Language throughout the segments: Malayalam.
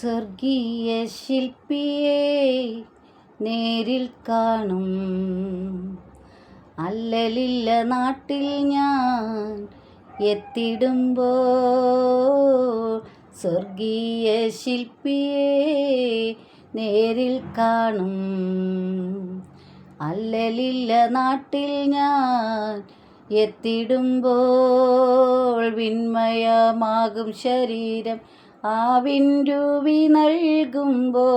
സ്വർഗീയ ശില്പിയെ നേരിൽ കാണും. അല്ലലില്ല നാട്ടിൽ ഞാൻ എത്തിടുമ്പോൾ സ്വർഗീയ ശില്പിയെ നേരിൽ കാണും. അല്ലലില്ല നാട്ടിൽ ഞാൻ എത്തിടുമ്പോൾ വിന്മയമാകും ശരീരം. ആവിൻ രൂപി നൽകുമ്പോ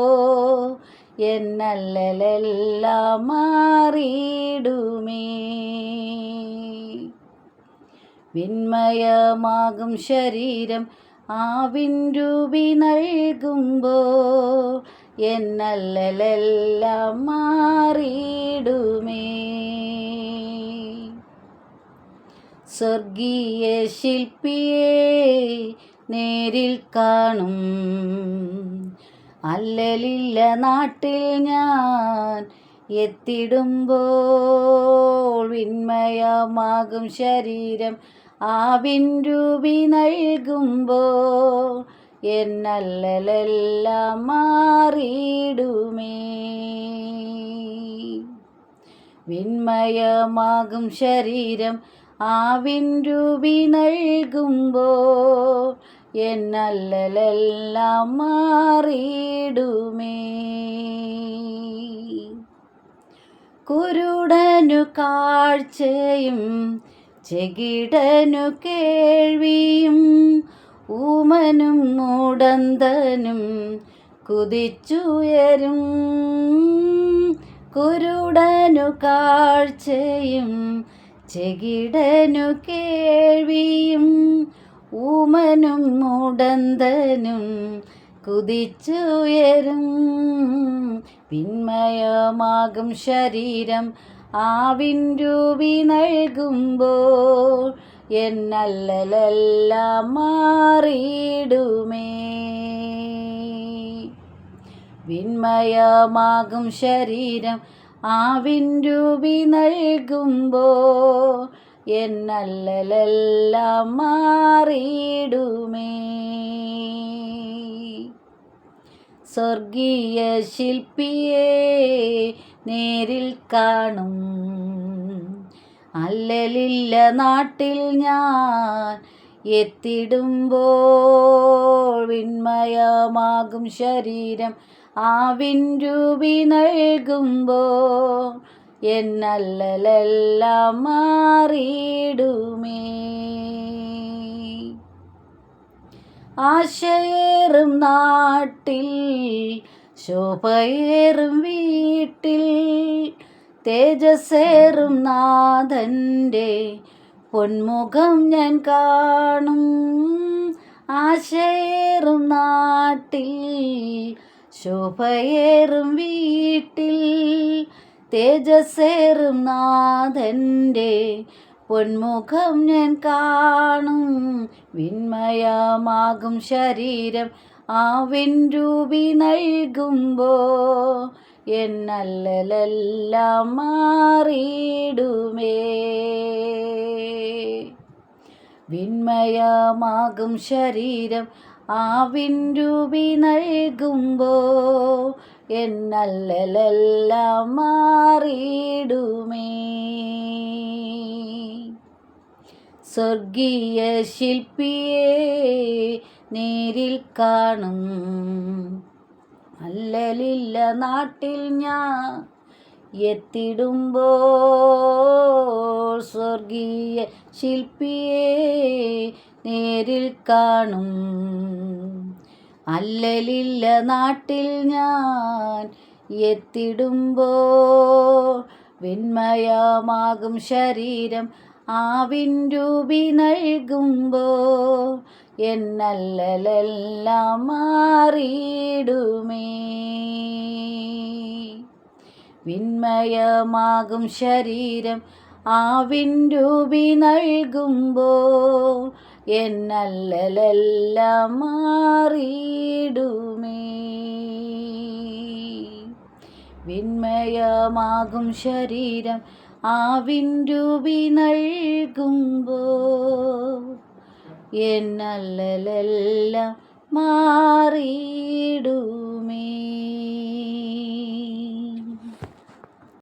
എന്നല്ലലെല്ലാം മാറിയിടുമേ വിന്മയമാകും ശരീരം ആവിൻ രൂപി നൽകുമ്പോ എന്നല്ലലെല്ലാം മാറിയിടുമേ സ്വർഗീയ ശില്പിയെ നേരിൽ കാണും. അല്ലലില്ല നാട്ടിൽ ഞാൻ എത്തിടുമ്പോൾ വിന്മയമാകും ശരീരം. ആവിൻ രൂപി നൽകുമ്പോൾ എന്നല്ലലെല്ലാം മാറിയിടുമേ. വിന്മയമാകും ശരീരം. ആവിൻ രൂപി നൽകുമ്പോ എന്നല്ലലെല്ലാം മാറിയിടുമേ. കുരുടനു കാഴ്ചയും ചെകിടനു കേൾവിയും ഊമനും മുടന്തനും കുതിച്ചുയരും. കുരുടനു കാഴ്ചയും ചെകിടനു കേൾവിയും ഊമനും മുടന്തനും കുതിച്ചുയരും. പിന്മയമാകും ശരീരം ആവിൻ രൂപി നൽകുമ്പോൾ എന്നല്ലലെല്ലാം മാറിയിടുമേ. വിന്മയമാകും ശരീരം ആവിൻ രൂപി നൽകുമ്പോ എന്നല്ലലെല്ലാം മാറിയിടുമേ. സ്വർഗീയ ശില്പിയെ നേരിൽ കാണും. അല്ലലില്ല നാട്ടിൽ ഞാൻ എത്തിടുമ്പോൾ വിൺമയമാകും ശരീരം. ആവിൻ രൂപി നൽകുമ്പോ എന്നല്ലലെല്ലാം മാറിയിടുമേ. ആശയേറും നാട്ടിൽ ശോഭയേറും വീട്ടിൽ തേജസ്സേറും നാഥന്റെ പൊന്മുഖം ഞാൻ കാണും. ആശയേറും നാട്ടിൽ ശോഭയേറും വീട്ടിൽ തേജസ്സേറും നാഥന്റെ പൊന്മുഖം ഞാൻ കാണും. വിന്മയമാകും ശരീരം ആവിൻ രൂപി നൽകുമ്പോ എന്നല്ലലെല്ലാം മാറിയിടുമേ. വിന്മയമാകും ശരീരം ആവിൻ രൂപി നൽകുമ്പോ എന്നല്ലലെല്ലാം മാറിയിടുമേ. സ്വർഗീയ ശില്പിയെ നേരിൽ കാണും. അല്ലലില്ല നാട്ടിൽ ഞാൻ എത്തിടുമ്പോൾ സ്വർഗീയ ശില്പിയെ നേരിൽ കാണും. അല്ലലില്ല നാട്ടിൽ ഞാൻ എത്തിടുമ്പോൾ വിന്മയമാകും ശരീരം ആവിൻ രൂപി നൽകുമ്പോ എന്നല്ലലെല്ലാം മാറിയിടുമേ. വിന്മയമാകും ശരീരം ആവിൻ രൂപി നൽകുമ്പോ എന്നല്ലലെല്ലാം മാറിയിടുമേ. വിന്മയമാകും ശരീരം ആവിൻ രൂപി നൽകുമ്പോ എന്നല്ലലെല്ലാം മാറിയിടും